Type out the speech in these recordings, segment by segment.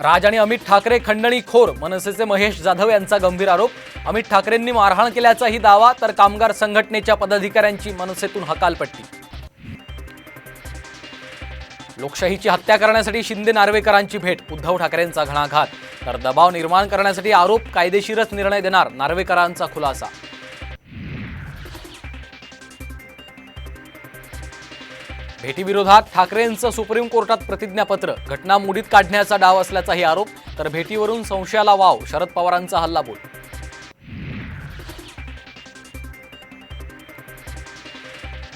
राज आणि अमित ठाकरे खंडणी खोर मनसेचे महेश जाधव यांचा गंभीर आरोप. अमित ठाकरेंनी मारहाण केल्याचाही दावा तर कामगार संघटनेच्या पदाधिकाऱ्यांची मनसेतून हकालपट्टी. लोकशाहीची हत्या करण्यासाठी शिंदे नार्वेकरांची भेट उद्धव ठाकरेंचा घणाघात. तर दबाव निर्माण करण्यासाठी आरोप कायदेशीरच निर्णय देणार नार्वेकरांचा खुलासा. भेटीविरोधात ठाकरेंचं सुप्रीम कोर्टात प्रतिज्ञापत्र घटना मुडीत काढण्याचा डाव असल्याचाही आरोप तर भेटीवरून संशयाला वाव शरद पवारांचा हल्लाबोल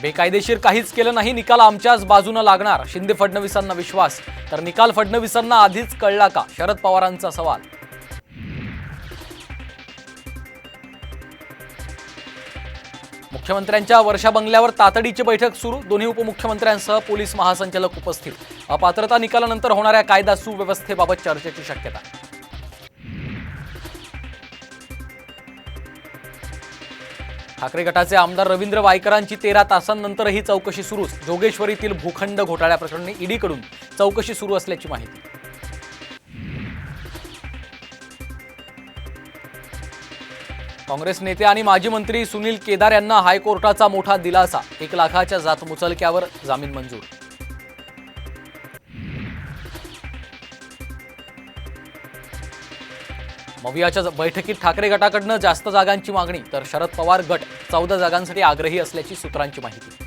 बेकायदेशीर काहीच केलं नाही निकाल आमच्याच बाजूनं लागणार शिंदे फडणवीसांना विश्वास तर निकाल फडणवीसांना आधीच कळला का? शरद पवारांचा सवाल. मुख्यमंत्र्यांच्या वर्षा बंगल्यावर तातडीची बैठक सुरू. दोन्ही उपमुख्यमंत्र्यांसह पोलीस महासंचालक उपस्थित. अपात्रता निकालानंतर होणाऱ्या कायदा सुव्यवस्थेबाबत चर्चेची शक्यता. ठाकरे गटाचे आमदार रवींद्र वायकरांची तेरा तासांनंतरही चौकशी सुरूच. जोगेश्वरीतील भूखंड घोटाळ्याप्रकरणी ईडीकडून चौकशी सुरू असल्याची माहिती. काँग्रेस नेते आणि माजी मंत्री सुनील केदार यांना हायकोर्टाचा मोठा दिलासा. एक लाखाच्या जातमुचलक्यावर जामीन मंजूर. मवियाच्या बैठकीत ठाकरे गटाकडनं जास्त जागांची मागणी तर शरद पवार गट चौदा जागांसाठी आग्रही असल्याची सूत्रांची माहिती.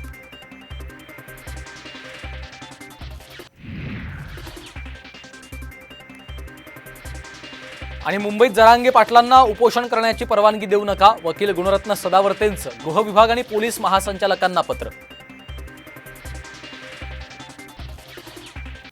आणि मुंबईत जरांगे पाटलांना उपोषण करण्याची परवानगी देऊ नका. वकील गुणरत्न सदावर्तेंचं गृह विभाग आणि पोलीस महासंचालकांना पत्र.